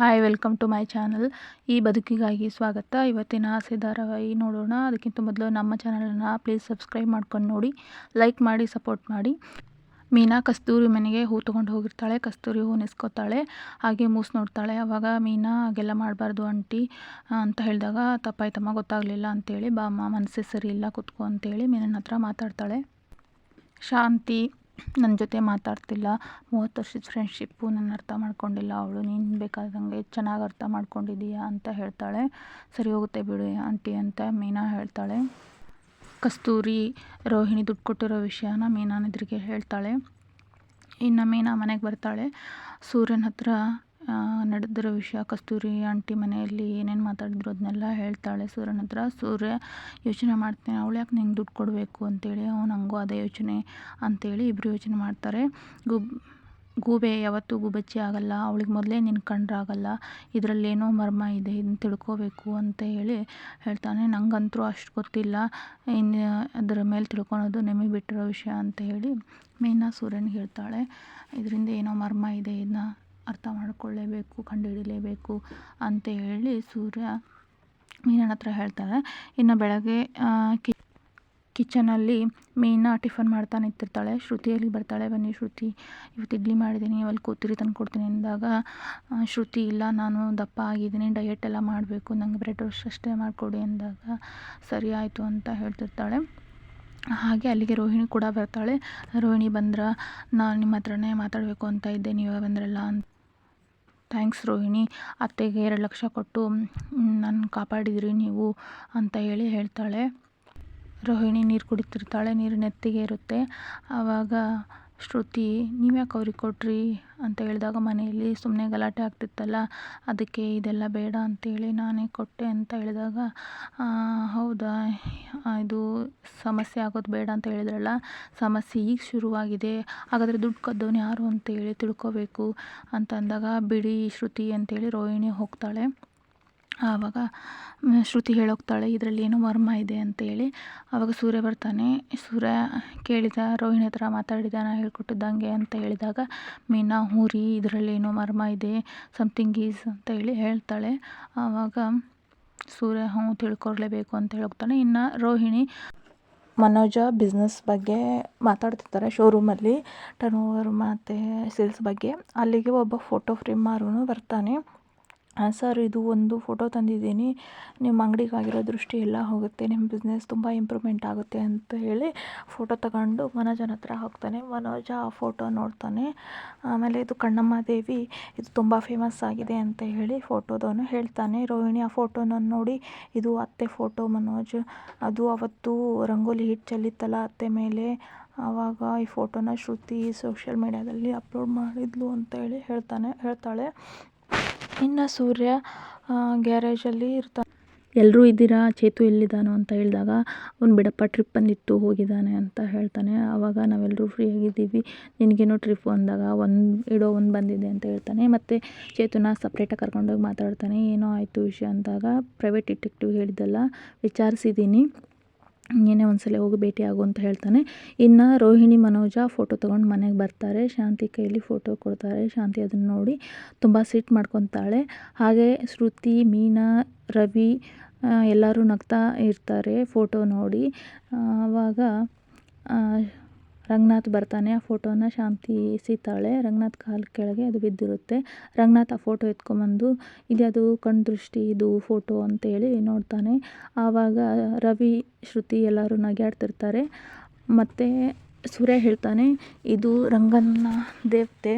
Hi welcome to my channel ಈ ಬದುಕಿಗಾಗಿ ಸ್ವಾಗತ. ಇವತ್ತಿನ ಆಸೆ ಧಾರಾವಾಹಿ ನೋಡೋಣ. ಅದಕ್ಕಿಂತ ಮೊದಲು ನಮ್ಮ ಚಾನಲನ್ನು ಪ್ಲೀಸ್ ಸಬ್ಸ್ಕ್ರೈಬ್ ಮಾಡ್ಕೊಂಡು ನೋಡಿ. ಲೈಕ್ ಮಾಡಿ ಸಪೋರ್ಟ್ ಮಾಡಿ. ಮೀನಾ ಕಸ್ತೂರಿ ಮನೆಗೆ ಹೂ ತೊಗೊಂಡು ಹೋಗಿರ್ತಾಳೆ. ಕಸ್ತೂರಿ ಹೂ ನೆಸ್ಕೋತಾಳೆ. ಹಾಗೆ ಮೂಸ್ ನೋಡ್ತಾಳೆ. ಅವಾಗ ಮೀನಾ, ಹಾಗೆಲ್ಲ ಮಾಡಬಾರ್ದು ಆಂಟಿ ಅಂತ ಹೇಳಿದಾಗ, ತಪ್ಪಾಯ್ತಮ್ಮ, ಗೊತ್ತಾಗಲಿಲ್ಲ ಅಂತೇಳಿ ಬಾಮ್ಮ ಮನಸ್ಸೇ ಸರಿ ಇಲ್ಲ, ಕುತ್ಕೋ ಅಂತೇಳಿ ಮೀನನ ಹತ್ರ ಮಾತಾಡ್ತಾಳೆ. ಶಾಂತಿ ನನ್ನ ಜೊತೆ ಮಾತಾಡ್ತಿಲ್ಲ. ಮೂವತ್ತು ವರ್ಷದ ಫ್ರೆಂಡ್ಶಿಪ್ಪು ನಾನು ಅರ್ಥ ಮಾಡ್ಕೊಂಡಿಲ್ಲ. ಅವಳು, ನೀನು ಬೇಕಾದಂಗೆ ಚೆನ್ನಾಗಿ ಅರ್ಥ ಮಾಡ್ಕೊಂಡಿದ್ದೀಯಾ ಅಂತ ಹೇಳ್ತಾಳೆ. ಸರಿ ಹೋಗುತ್ತೆ ಬಿಡು ಆಂಟಿ ಅಂತ ಮೀನಾ ಹೇಳ್ತಾಳೆ. ಕಸ್ತೂರಿ ರೋಹಿಣಿ ದುಡ್ಡು ಕೊಟ್ಟಿರೋ ವಿಷಯನ ಮೀನಾನ ಎದುರಿಗೆ ಹೇಳ್ತಾಳೆ. ಇನ್ನು ಮೀನಾ ಮನೆಗೆ ಬರ್ತಾಳೆ. ಸೂರ್ಯನ ಹತ್ರ ನಡೆದಿರೋ ವಿಷಯ, ಕಸ್ತೂರಿ ಆಂಟಿ ಮನೆಯಲ್ಲಿ ಏನೇನು ಮಾತಾಡಿದ್ರು ಅದನ್ನೆಲ್ಲ ಹೇಳ್ತಾಳೆ ಸೂರ್ಯನ ಹತ್ರ. ಸೂರ್ಯ, ಯೋಚನೆ ಮಾಡ್ತಾನೆ, ಅವಳು ಯಾಕೆ ನಿಂಗೆ ದುಡ್ಡು ಕೊಡಬೇಕು ಅಂತೇಳಿ, ಅವ್ನು ಹಂಗೂ ಅದೇ ಯೋಚನೆ ಅಂತೇಳಿ ಇಬ್ಬರು ಯೋಚನೆ ಮಾಡ್ತಾರೆ. ಗುಬ್, ಗೂಬೆ ಯಾವತ್ತೂ ಗುಬಚ್ಚಿ ಆಗಲ್ಲ, ಅವಳಿಗೆ ಮೊದಲೇ ನಿನ್ನ ಕಂಡ್ರಾಗಲ್ಲ ಇದರಲ್ಲೇನೋ ಮರ್ಮ ಇದೆ ಇದನ್ನ ತಿಳ್ಕೋಬೇಕು ಅಂತ ಹೇಳಿ ಹೇಳ್ತಾನೆ. ನಂಗಂತೂ ಅಷ್ಟು ಗೊತ್ತಿಲ್ಲ ಇನ್ನು ಅದರ ಮೇಲೆ ತಿಳ್ಕೊಳೋದು ನಿಮಗೆ ಬಿಟ್ಟಿರೋ ವಿಷಯ ಅಂತ ಹೇಳಿ ಮೀನಾ ಸೂರ್ಯನಿಗೆ ಹೇಳ್ತಾಳೆ. ಇದರಿಂದ ಏನೋ ಮರ್ಮ ಇದೆ ಇದನ್ನ ಅರ್ಥ ಮಾಡಿಕೊಳ್ಳೇಬೇಕು, ಕಂಡುಹಿಡಿಯಲೇಬೇಕು ಅಂತ ಹೇಳಿ ಸೂರ್ಯ ಮೀನನ ಹತ್ರ ಹೇಳ್ತಾರೆ. ಇನ್ನು ಬೆಳಗ್ಗೆ ಕಿ ಕಿಚನಲ್ಲಿ ಮೀನಾ ಟಿಫನ್ ಮಾಡ್ತಾ ನಿಂತಿರ್ತಾಳೆ ಶ್ರುತಿಯಲ್ಲಿ ಬರ್ತಾಳೆ, ಬನ್ನಿ ಶ್ರುತಿ, ಇವತ್ತು ಇಡ್ಲಿ ಮಾಡಿದ್ದೀನಿ ಅಲ್ಲಿ ಕೂತಿರಿ ತಂದು ಕೊಡ್ತೀನಿ ಅಂದಾಗ ಶ್ರುತಿ, ಇಲ್ಲ, ನಾನು ದಪ್ಪ ಆಗಿದ್ದೀನಿ ಡಯೆಟ್ ಎಲ್ಲ ಮಾಡಬೇಕು ನನಗೆ ಬ್ರೆಡ್ ರೋಸ್ಟ್ ಅಷ್ಟೇ ಮಾಡಿಕೊಡಿ ಅಂದಾಗ, ಸರಿ ಆಯಿತು ಅಂತ ಹೇಳ್ತಿರ್ತಾಳೆ. ಹಾಗೆ ಅಲ್ಲಿಗೆ ರೋಹಿಣಿ ಕೂಡ ಬರ್ತಾಳೆ. ರೋಹಿಣಿ ಬಂದ್ರೆ, ನಾನು ನಿಮ್ಮ ಹತ್ರನೇ ಮಾತಾಡಬೇಕು ಅಂತ ಇದ್ದೆ, ನೀವೇ ಬಂದ್ರಲ್ಲ ಅಂತ. ಥ್ಯಾಂಕ್ಸ್ ರೋಹಿಣಿ, ಅತ್ತೆಗೆ ಎರಡು ಲಕ್ಷ ಕೊಟ್ಟು ನನ್ನ ಕಾಪಾಡಿದ್ರಿ ನೀವು, ಅಂತ ಹೇಳಿ ಹೇಳ್ತಾಳೆ. ರೋಹಿಣಿ ನೀರು ಕುಡಿತಿರ್ತಾಳೆ, ನೀರು ನೆತ್ತಿಗೆ ಇರುತ್ತೆ. ಆವಾಗ ಶ್ರುತಿ, ನೀವು ಯಾಕೆ ಅವ್ರಿಗೆ ಕೊಟ್ರಿ? ಅಂತ ಹೇಳಿದಾಗ ಮನೆಯಲ್ಲಿ ಸುಮ್ಮನೆ ಗಲಾಟೆ ಆಗ್ತಿತ್ತಲ್ಲ, ಅದಕ್ಕೆ ಇದೆಲ್ಲ ಬೇಡ ಅಂತೇಳಿ ನಾನೇ ಕೊಟ್ಟೆ ಅಂತ ಹೇಳಿದಾಗ ಹೌದಾ? ಇದು ಸಮಸ್ಯೆ ಆಗೋದು ಬೇಡ ಅಂತ ಹೇಳಿದ್ರಲ್ಲ, ಸಮಸ್ಯೆ ಈಗ ಶುರುವಾಗಿದೆ, ಹಾಗಾದರೆ ದುಡ್ಡು ಕದ್ದವ್ನು ಯಾರು ಅಂತೇಳಿ ತಿಳ್ಕೊಬೇಕು? ಅಂತ ಅಂದಾಗ, ಬಿಡಿ ಶ್ರುತಿ ಅಂತೇಳಿ ರೋಹಿಣಿ ಹೋಗ್ತಾಳೆ. ಆವಾಗ ಶ್ರುತಿ ಹೇಳೋಗ್ತಾಳೆ, ಇದರಲ್ಲಿ ಏನೋ ಮರ್ಮ ಇದೆ ಅಂತೇಳಿ. ಆವಾಗ ಸೂರ್ಯ ಬರ್ತಾನೆ. ಸೂರ್ಯ ಕೇಳಿದ, ರೋಹಿಣಿ ಹತ್ರ ಮಾತಾಡಿದ, ನಾ ಹೇಳ್ಕೊಟ್ಟಿದ್ದಂಗೆ ಅಂತ ಹೇಳಿದಾಗ, ಮೀನಾ ಹ್ಞೂ ರೀ ಇದರಲ್ಲಿ ಏನೋ ಮರ್ಮ ಇದೆ ಸಮಥಿಂಗ್ ಈಸ್ ಅಂತ ಹೇಳಿ ಹೇಳ್ತಾಳೆ. ಆವಾಗ ಸೂರ್ಯ, ಹ್ಞೂ, ತಿಳ್ಕೊಳ್ಲೇಬೇಕು ಅಂತ ಹೇಳೋಗ್ತಾನೆ ಇನ್ನು ರೋಹಿಣಿ, ಮನೋಜ ಬಿಸ್ನೆಸ್ ಬಗ್ಗೆ ಮಾತಾಡ್ತಿರ್ತಾರೆ ಶೋರೂಮಲ್ಲಿ ಟರ್ನ್ ಓವರ್ ಮತ್ತು ಸೇಲ್ಸ್ ಬಗ್ಗೆ. ಅಲ್ಲಿಗೆ ಒಬ್ಬ ಫೋಟೋ ಫ್ರೇಮ್ ಮಾರೋನು ಬರ್ತಾನೆ. ಹಾಂ ಸರ್, ಇದು ಒಂದು ಫೋಟೋ ತಂದಿದ್ದೀನಿ. ನಿಮ್ಮ ಅಂಗಡಿಗಾಗಿರೋ ದೃಷ್ಟಿ ಎಲ್ಲ ಹೋಗುತ್ತೆ. ನಿಮ್ಮ ಬಿಸ್ನೆಸ್ ತುಂಬ ಇಂಪ್ರೂವ್ಮೆಂಟ್ ಆಗುತ್ತೆ ಅಂತ ಹೇಳಿ ಫೋಟೋ ತಗೊಂಡು ಮನೋಜನ ಹತ್ರ ಹೋಗ್ತಾನೆ. ಮನೋಜ ಆ ಫೋಟೋ ನೋಡ್ತಾನೆ. ಆಮೇಲೆ ಇದು ಕಣ್ಣಮ್ಮ ದೇವಿ, ಇದು ತುಂಬ ಫೇಮಸ್ ಆಗಿದೆ ಅಂತ ಹೇಳಿ ಫೋಟೋದವನು ಹೇಳ್ತಾನೆ. ರೋಹಿಣಿ ಆ ಫೋಟೋನ ನೋಡಿ, ಇದು ಅತ್ತೆ ಫೋಟೋ ಮನೋಜ್. ಅದು ಅವತ್ತು ರಂಗೋಲಿ ಹಿಟ್ ಚೆಲ್ಲಿತ್ತಲ್ಲ ಅತ್ತೆ ಮೇಲೆ. ಆವಾಗ ಈ ಫೋಟೋನ ಶ್ರುತಿ ಸೋಷಿಯಲ್ ಮೀಡ್ಯಾದಲ್ಲಿ ಅಪ್ಲೋಡ್ ಮಾಡಿದ್ಲು ಅಂತ ಹೇಳಿ ಹೇಳ್ತಾನೆ, ಹೇಳ್ತಾಳೆ. ಇನ್ನು ಸೂರ್ಯ ಗ್ಯಾರೇಜಲ್ಲಿ ಇರ್ತಾನೆ ಎಲ್ಲರೂ ಇದ್ದೀರಾ? ಚೇತು ಎಲ್ಲಿದ್ದಾನೋ ಅಂತ ಹೇಳಿದಾಗ, ಅವ್ನು ಬಿಡಪ್ಪ, ಟ್ರಿಪ್ ಬಂದಿತ್ತು, ಹೋಗಿದ್ದಾನೆ ಅಂತ ಹೇಳ್ತಾನೆ. ಆವಾಗ ನಾವೆಲ್ಲರೂ ಫ್ರೀ ಆಗಿದ್ದೀವಿ. ನಿನಗೇನೋ ಟ್ರಿಪ್ ಅಂದಾಗ ಒಂದು, ಇಡೋ ಒಂದು ಬಂದಿದೆ ಅಂತ ಹೇಳ್ತಾನೆ. ಮತ್ತು ಚೇತುನ ಸಪ್ರೇಟಾಗಿ ಕರ್ಕೊಂಡೋಗಿ ಮಾತಾಡ್ತಾನೆ. ಏನೋ ಆಯಿತು ವಿಷಯ ಅಂದಾಗ ಪ್ರೈವೇಟ್ ಡಿಟೆಕ್ಟಿವ್ ಹೇಳಿದ್ದಲ್ಲ, ವಿಚಾರಿಸಿದ್ದೀನಿ. ನೀನೇ ಒಂದ್ಸಲ ಹೋಗಿ ಭೇಟಿ ಆಗು ಅಂತ ಹೇಳ್ತಾನೆ. ಇನ್ನು ರೋಹಿಣಿ ಮನೋಜ ಫೋಟೋ ತೊಗೊಂಡು ಮನೆಗೆ ಬರ್ತಾರೆ. ಶಾಂತಿ ಕೈಯಲ್ಲಿ ಫೋಟೋ ಕೊಡ್ತಾರೆ. ಶಾಂತಿ ಅದನ್ನು ನೋಡಿ ತುಂಬ ಸಿಟ್ಟು ಮಾಡ್ಕೊತಾಳೆ. ಹಾಗೆ ಶ್ರುತಿ, ಮೀನಾ, ರವಿ ಎಲ್ಲರೂ ನಗ್ತಾ ಇರ್ತಾರೆ ಫೋಟೋ ನೋಡಿ. ಆವಾಗ ರಂಗನಾಥ್ ಬರ್ತಾನೆ, ಆ ಫೋಟೋನ ಶಾಂತಿ ಸೀತಾಳೆ ರಂಗನಾಥ್ ಕಾಲು ಕೆಳಗೆ ಅದು ಬಿದ್ದಿರುತ್ತೆ. ರಂಗನಾಥ್ ಆ ಫೋಟೋ ಎತ್ಕೊಂಬಂದು ಬಂದು ಅದು ಕಣ್ಣು ದೃಷ್ಟಿ, ಇದು ಫೋಟೋ ಅಂತೇಳಿ ನೋಡ್ತಾನೆ. ಆವಾಗ ರವಿ, ಶ್ರುತಿ ಎಲ್ಲರೂ ನಗ್ಯಾಡ್ತಿರ್ತಾರೆ. ಮತ್ತು ಸೂರ್ಯ ಹೇಳ್ತಾನೆ, ಇದು ರಂಗನ ದೇವತೆ,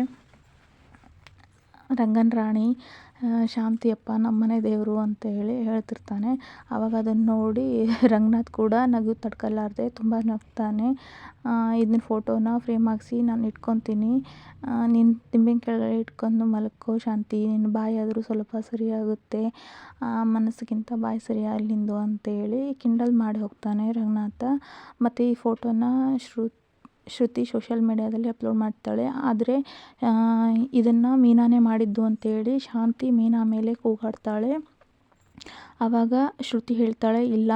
ರಂಗನ ರಾಣಿ ಶಾಂತಿಯಪ್ಪ ನಮ್ಮನೆ ದೇವರು ಅಂತ ಹೇಳಿ ಹೇಳ್ತಿರ್ತಾನೆ. ಆವಾಗ ಅದನ್ನು ನೋಡಿ ರಂಗನಾಥ್ ಕೂಡ ನಗು ತಡ್ಕೊಲಾರ್ದೆ ತುಂಬ ನಗ್ತಾನೆ. ಇದನ್ನ ಫೋಟೋನ ಫ್ರೇಮ್ ಹಾಕ್ಸಿ, ನಾನು ಇಟ್ಕೊತೀನಿ. ನಿನ್ನ ದಿಂಬಿನ ಕೆಳಗಡೆ ಇಟ್ಕೊಂಡು ಮಲ್ಕೋ ಶಾಂತಿ. ನಿನ್ನ ಬಾಯಾದರೂ ಸ್ವಲ್ಪ ಸರಿಯಾಗುತ್ತೆ ಮನಸ್ಸಿಗಿಂತ ಬಾಯಿ ಸರಿ ಅಂತ ಅಂತೇಳಿ ಕಿಂಡಲ್ ಮಾಡಿ ಹೋಗ್ತಾನೆ ರಂಗನಾಥ. ಮತ್ತು ಈ ಫೋಟೋನ ಶ್ರು ಶ್ರುತಿ ಸೋಷಿಯಲ್ ಮೀಡ್ಯಾದಲ್ಲಿ ಅಪ್ಲೋಡ್ ಮಾಡ್ತಾಳೆ. ಆದರೆ ಇದನ್ನು ಮೀನಾನೇ ಮಾಡಿದ್ದು ಅಂತೇಳಿ ಶಾಂತಿ ಮೀನಾ ಮೇಲೆ ಕೂಗಾಡ್ತಾಳೆ. ಆವಾಗ ಶ್ರುತಿ ಹೇಳ್ತಾಳೆ, ಇಲ್ಲ,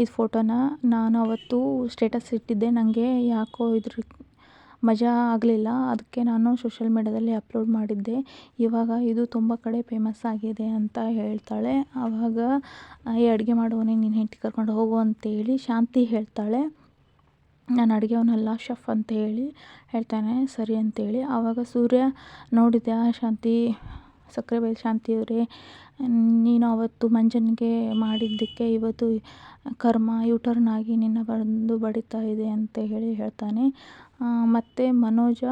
ಇದು ಫೋಟೋನ ನಾನು ಅವತ್ತು ಸ್ಟೇಟಸ್ ಇಟ್ಟಿದ್ದೆ. ನನಗೆ ಯಾಕೋ ಇದ್ರ ಮಜಾ ಆಗಲಿಲ್ಲ. ಅದಕ್ಕೆ ನಾನು ಸೋಷಲ್ ಮೀಡ್ಯಾದಲ್ಲಿ ಅಪ್ಲೋಡ್ ಮಾಡಿದ್ದೆ. ಇವಾಗ ಇದು ತುಂಬ ಕಡೆ ಫೇಮಸ್ ಆಗಿದೆ ಅಂತ ಹೇಳ್ತಾಳೆ. ಆವಾಗ ಈ ಅಡುಗೆ ಮಾಡುವನೇ ನಿನ್ನ ಹೆಂಡತಿ ಕರ್ಕೊಂಡು ಹೋಗು ಅಂತೇಳಿ ಶಾಂತಿ ಹೇಳ್ತಾಳೆ. ನಾನು ಅಡುಗೆಯವನಲ್ಲ ಶೆಫ್ ಅಂತ ಹೇಳಿ ಹೇಳ್ತಾನೆ, ಸರಿ ಅಂತೇಳಿ ಆವಾಗ ಸೂರ್ಯ ನೋಡಿದ್ಯಾ ಶಾಂತಿ, ಸಕ್ಕರೆ ಬೈಲು ಶಾಂತಿ ಅವರೇ, ನೀನು ಅವತ್ತು ಮಂಜನಿಗೆ ಮಾಡಿದ್ದಕ್ಕೆ ಇವತ್ತು ಕರ್ಮ, ಯೂ ಟರ್ನ್ ಆಗಿ ನಿನ್ನ ಬಂದು ಬಡಿತಾ ಇದೆ ಅಂತ ಹೇಳಿ ಹೇಳ್ತಾನೆ. ಮತ್ತು ಮನೋಜ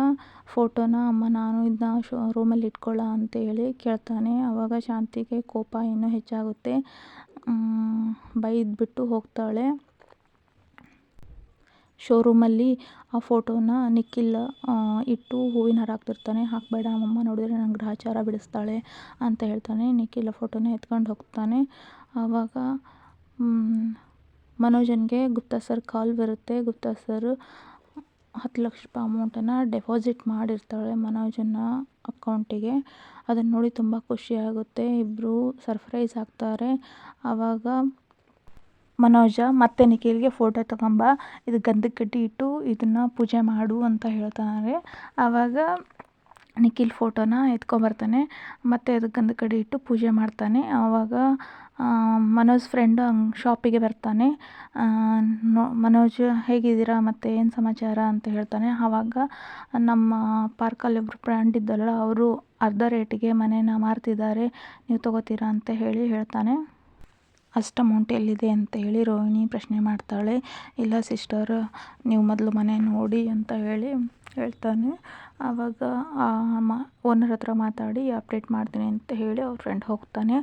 ಫೋಟೋನ ಅಮ್ಮ ನಾನು ಇದನ್ನ ಶೋ, ರೂಮಲ್ಲಿ ಇಟ್ಕೊಳ್ಳ ಅಂತ ಹೇಳಿ ಕೇಳ್ತಾನೆ. ಆವಾಗ ಶಾಂತಿಗೆ ಕೋಪ ಇನ್ನೂ ಹೆಚ್ಚಾಗುತ್ತೆ. ಬೈದ್ಬಿಟ್ಟು ಹೋಗ್ತಾಳೆ. ಶೋರೂಮಲ್ಲಿ ಆ ಫೋಟೋನ ನಿಖಿಲ್ ಇಟ್ಟು ಹೂವಿನ ಹಾರ ಹಾಕ್ತಿರ್ತಾನೆ. ಹಾಕಬೇಡ, ಅಮ್ಮಮ್ಮ ನೋಡಿದರೆ ನನ್ನ ಗ್ರಹಚಾರ ಬಿಡಿಸ್ತಾಳೆ ಅಂತ ಹೇಳ್ತಾನೆ. ನಿಖಿಲ್ ಆ ಫೋಟೋನ ಎತ್ಕೊಂಡು ಹೋಗ್ತಾನೆ. ಆವಾಗ ಮನೋಜನಿಗೆ ಗುಪ್ತಾ ಸರ್ ಕಾಲ್ ಬರುತ್ತೆ. ಗುಪ್ತಾ ಸರ್ ಹತ್ತು ಲಕ್ಷ ರೂಪಾಯಿ ಅಮೌಂಟನ್ನು ಡೆಪಾಸಿಟ್ ಮಾಡಿರ್ತಾಳೆ ಮನೋಜನ ಅಕೌಂಟಿಗೆ. ಅದನ್ನು ನೋಡಿ ತುಂಬ ಖುಷಿಯಾಗುತ್ತೆ ಇಬ್ಬರು ಸರ್ಪ್ರೈಸ್ ಆಗ್ತಾರೆ. ಆವಾಗ ಮನೋಜ, ಮತ್ತೆ ನಿಖಿಲ್ಗೆ ಫೋಟೋ ತಗೊಂಬ, ಇದು ಗಂಧದ ಕಡ್ಡಿ ಇಟ್ಟು ಇದನ್ನು ಪೂಜೆ ಮಾಡು ಅಂತ ಹೇಳ್ತಾನೆ ಆವಾಗ ನಿಖಿಲ್ ಫೋಟೋನ ಎತ್ಕೊಂಬರ್ತಾನೆ, ಮತ್ತು ಅದಕ್ಕೆ ಗಂಧದ ಕಡ್ಡಿ ಇಟ್ಟು ಪೂಜೆ ಮಾಡ್ತಾನೆ. ಆವಾಗ ಮನೋಜ್ ಫ್ರೆಂಡ್ ಹಂಗೆ ಶಾಪಿಗೆ ಬರ್ತಾನೆ. ಮನೋಜ್ ಹೇಗಿದ್ದೀರಾ, ಮತ್ತು ಏನು ಸಮಾಚಾರ ಅಂತ ಹೇಳ್ತಾನೆ. ಆವಾಗ ನಮ್ಮ ಪಾರ್ಕಲ್ಲಿ ಒಬ್ಬರು ಫ್ರೆಂಡ್ ಇದ್ದಲ್ಲ ಅವರು ಅರ್ಧ ರೇಟಿಗೆ ಮನೇನ ಮಾರ್ತಿದ್ದಾರೆ, ನೀವು ತಗೋತೀರಾ ಅಂತ ಹೇಳಿ ಹೇಳ್ತಾನೆ. ಅಷ್ಟು ಅಮೌಂಟ್ ಎಲ್ಲಿದೆ ಅಂತ ಹೇಳಿ ರೋಹಿಣಿ ಪ್ರಶ್ನೆ ಮಾಡ್ತಾಳೆ. ಇಲ್ಲ ಸಿಸ್ಟರ್ ನೀವು ಮೊದಲು ಮನೆ ನೋಡಿ ಅಂತ ಹೇಳಿ ಹೇಳ್ತಾನೆ. ಆವಾಗ ಮ ಓನರ್ ಹತ್ರ ಮಾತಾಡಿ ಅಪ್ಡೇಟ್ ಮಾಡ್ತೀನಿ ಅಂತ ಹೇಳಿ ಅವ್ರ ಫ್ರೆಂಡ್ ಹೋಗ್ತಾನೆ.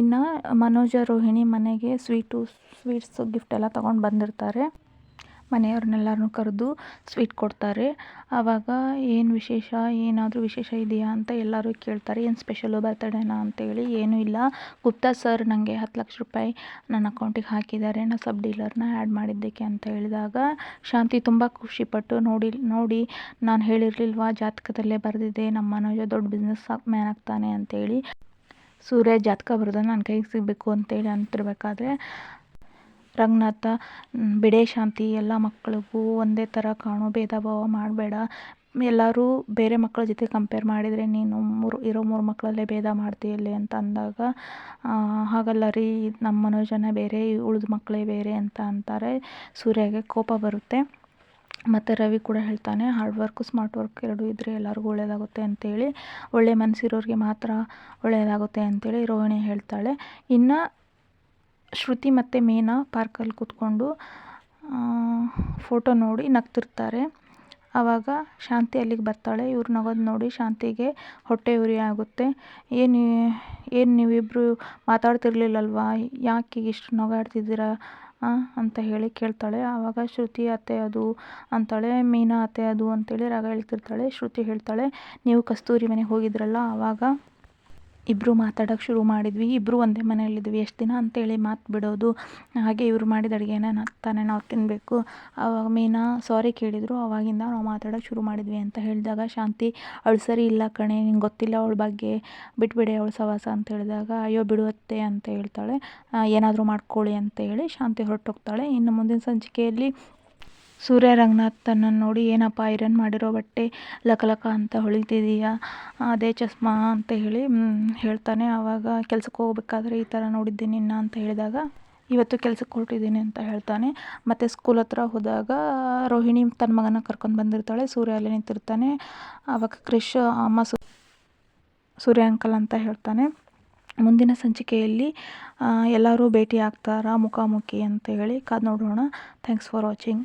ಇನ್ನು ಮನೋಜ ರೋಹಿಣಿ ಮನೆಗೆ ಸ್ವೀಟು ಸ್ವೀಟ್ಸು ಗಿಫ್ಟ್ ಎಲ್ಲ ತೊಗೊಂಡು ಬಂದಿರ್ತಾರೆ. ಮನೆಯವ್ರನ್ನೆಲ್ಲರನ್ನೂ ಕರೆದು ಸ್ವೀಟ್ ಕೊಡ್ತಾರೆ. ಆವಾಗ ಏನು ವಿಶೇಷ, ಏನಾದರೂ ವಿಶೇಷ ಇದೆಯಾ ಅಂತ ಎಲ್ಲರೂ ಕೇಳ್ತಾರೆ. ಏನು ಸ್ಪೆಷಲು ಬರ್ತಡೇನಾ ಅಂತೇಳಿ ಏನೂ ಇಲ್ಲ. ಗುಪ್ತಾ ಸರ್ ನನಗೆ ಹತ್ತು ಲಕ್ಷ ರೂಪಾಯಿ ನನ್ನ ಅಕೌಂಟಿಗೆ ಹಾಕಿದ್ದಾರೆ. ನಾನು ಸಬ್ ಡೀಲರ್ನ ಆ್ಯಡ್ ಮಾಡಿದ್ದಕ್ಕೆ ಅಂತ ಹೇಳಿದಾಗ ಶಾಂತಿ ತುಂಬ ಖುಷಿಪಟ್ಟು ನೋಡಿ ನೋಡಿ ನಾನು ಹೇಳಿರಲಿಲ್ವಾ, ಜಾತಕದಲ್ಲೇ ಬರೆದಿದೆ ನಮ್ಮ ಮನೋಜ ದೊಡ್ಡ ಬಿಸ್ನೆಸ್ ಮ್ಯಾನ್ ಆಗ್ತಾನೆ ಅಂತೇಳಿ ಸೂರ್ಯ ಜಾತಕ ಬರೆದು ನನ್ನ ಕೈಗೆ ಸಿಗಬೇಕು ಅಂತೇಳಿ ಅಂತಿರಬೇಕಾದ್ರೆ ರಂಗನಾಥ ಬಿಡೆ ಶಾಂತಿ, ಎಲ್ಲ ಮಕ್ಕಳಿಗೂ ಒಂದೇ ಥರ ಕಾಣೋ ಭೇದ ಭಾವ ಮಾಡಬೇಡ. ಎಲ್ಲರೂ ಬೇರೆ ಮಕ್ಕಳ ಜೊತೆ ಕಂಪೇರ್ ಮಾಡಿದರೆ ನೀನು ಮೂರು, ಇರೋ ಮೂರು ಮಕ್ಕಳಲ್ಲೇ ಭೇದ ಮಾಡ್ತೀಯಲ್ಲಿ ಅಂತ ಅಂದಾಗ ಹಾಗಲ್ಲ ರೀ ನಮ್ಮ ಮನೋಜನ ಬೇರೆ, ಉಳಿದ ಮಕ್ಕಳೇ ಬೇರೆ ಅಂತ ಅಂತಾರೆ. ಸೂರ್ಯಗೆ ಕೋಪ ಬರುತ್ತೆ. ಮತ್ತು ರವಿ ಕೂಡ ಹೇಳ್ತಾನೆ ಹಾರ್ಡ್ ವರ್ಕು ಸ್ಮಾರ್ಟ್ ವರ್ಕ್ ಎರಡೂ ಇದ್ದರೆ ಎಲ್ಲರಿಗೂ ಒಳ್ಳೆಯದಾಗುತ್ತೆ ಅಂತೇಳಿ. ಒಳ್ಳೆ ಮನಸ್ಸಿರೋರಿಗೆ ಮಾತ್ರ ಒಳ್ಳೆಯದಾಗುತ್ತೆ ಅಂತೇಳಿ ರೋಹಿಣಿ ಹೇಳ್ತಾಳೆ. ಇನ್ನು ಶ್ರುತಿ ಮತ್ತು ಮೀನಾ ಪಾರ್ಕಲ್ಲಿ ಕೂತ್ಕೊಂಡು ಫೋಟೋ ನೋಡಿ ನಗ್ತಿರ್ತಾರೆ. ಆವಾಗ ಶಾಂತಿ ಅಲ್ಲಿಗೆ ಬರ್ತಾಳೆ. ಇವ್ರು ನಗೋದು ನೋಡಿ ಶಾಂತಿಗೆ ಹೊಟ್ಟೆ ಉರಿ ಆಗುತ್ತೆ. ಏನು ಏನು ನೀವಿಬ್ಬರು ಮಾತಾಡ್ತಿರ್ಲಿಲ್ಲಲ್ವಾ? ಯಾಕೆ ಇಷ್ಟು ನಗಾಡ್ತಿದ್ದೀರಾ ಅಂತ ಹೇಳಿ ಕೇಳ್ತಾಳೆ. ಆವಾಗ ಶ್ರುತಿ ಅತ್ತೆ ಅದು ಅಂತಾಳೆ, ಮೀನಾ ಅತ್ತೆ ಅದು ಅಂತೇಳಿ ರಾಗ ಹೇಳ್ತಿರ್ತಾಳೆ. ಶ್ರುತಿ ಹೇಳ್ತಾಳೆ, ನೀವು ಕಸ್ತೂರಿ ಮನೆಗೆ ಹೋಗಿದ್ರಲ್ಲ ಆವಾಗ ಇಬ್ಬರು ಮಾತಾಡೋಕೆ ಶುರು ಮಾಡಿದ್ವಿ. ಇಬ್ಬರು ಒಂದೇ ಮನೆಯಲ್ಲಿದ್ವಿ ಎಷ್ಟು ದಿನ ಅಂತೇಳಿ ಮಾತು ಬಿಡೋದು. ಹಾಗೆ ಇವ್ರು ಮಾಡಿದ ಅಡುಗೆನ ತಾನೇ ನಾವು ತಿನ್ನಬೇಕು ಆವಾಗ ಮೀನಾ, ಸಾರಿ ಕೇಳಿದರು. ಆವಾಗಿಂದ ನಾವು ಮಾತಾಡೋಕೆ ಶುರು ಮಾಡಿದ್ವಿ ಅಂತ ಹೇಳಿದಾಗ ಶಾಂತಿ, ಅವಳು ಸರಿ ಇಲ್ಲ ಕಣೆ, ನಿಂಗೆ ಗೊತ್ತಿಲ್ಲ ಅವಳ ಬಗ್ಗೆ. ಬಿಟ್ಬಿಡಿ ಅವಳು ಸವಾಸ ಅಂತ ಹೇಳಿದಾಗ, ಅಯ್ಯೋ ಬಿಡುತ್ತೆ ಅಂತ ಹೇಳ್ತಾಳೆ. ಏನಾದರೂ ಮಾಡ್ಕೊಳ್ಳಿ ಅಂತ ಹೇಳಿ ಶಾಂತಿ ಹೊರಟೋಗ್ತಾಳೆ. ಇನ್ನು ಮುಂದಿನ ಸಂಚಿಕೆಯಲ್ಲಿ ಸೂರ್ಯ ರಂಗನಾಥನನ್ನ ನೋಡಿ, ಏನಪ್ಪ ಐರನ್ ಮಾಡಿರೋ ಬಟ್ಟೆ ಲಕ ಅಂತ ಹೊಳಿತಿದೀಯಾ? ಅದೇ ಚಸ್ಮಾ ಅಂತ ಹೇಳಿ ಹೇಳ್ತಾನೆ. ಆವಾಗ ಕೆಲ್ಸಕ್ಕೆ ಹೋಗ್ಬೇಕಾದ್ರೆ ಈ ಥರ ನೋಡಿದ್ದೀನಿ ನಿನ್ನ ಅಂತ ಹೇಳಿದಾಗ, ಇವತ್ತು ಕೆಲ್ಸಕ್ಕೆ ಹೊರಟಿದ್ದೀನಿ ಅಂತ ಹೇಳ್ತಾನೆ. ಮತ್ತು ಸ್ಕೂಲ್ ಹತ್ರ ಹೋದಾಗ ರೋಹಿಣಿ ತನ್ನ ಮಗನ ಕರ್ಕೊಂಡು ಬಂದಿರ್ತಾಳೆ. ಸೂರ್ಯ ಅಲ್ಲಿ ನಿಂತಿರ್ತಾನೆ. ಆವಾಗ ಕ್ರಿಶ್ ಅಮ್ಮ ಸು, ಸೂರ್ಯ ಅಂಕಲ್ ಅಂತ ಹೇಳ್ತಾನೆ. ಮುಂದಿನ ಸಂಚಿಕೆಯಲ್ಲಿ ಎಲ್ಲರೂ ಭೇಟಿ ಆಗ್ತಾರಾ ಮುಖಾಮುಖಿ ಅಂತ ಹೇಳಿ ಕಾದು ನೋಡೋಣ. Thanks for watching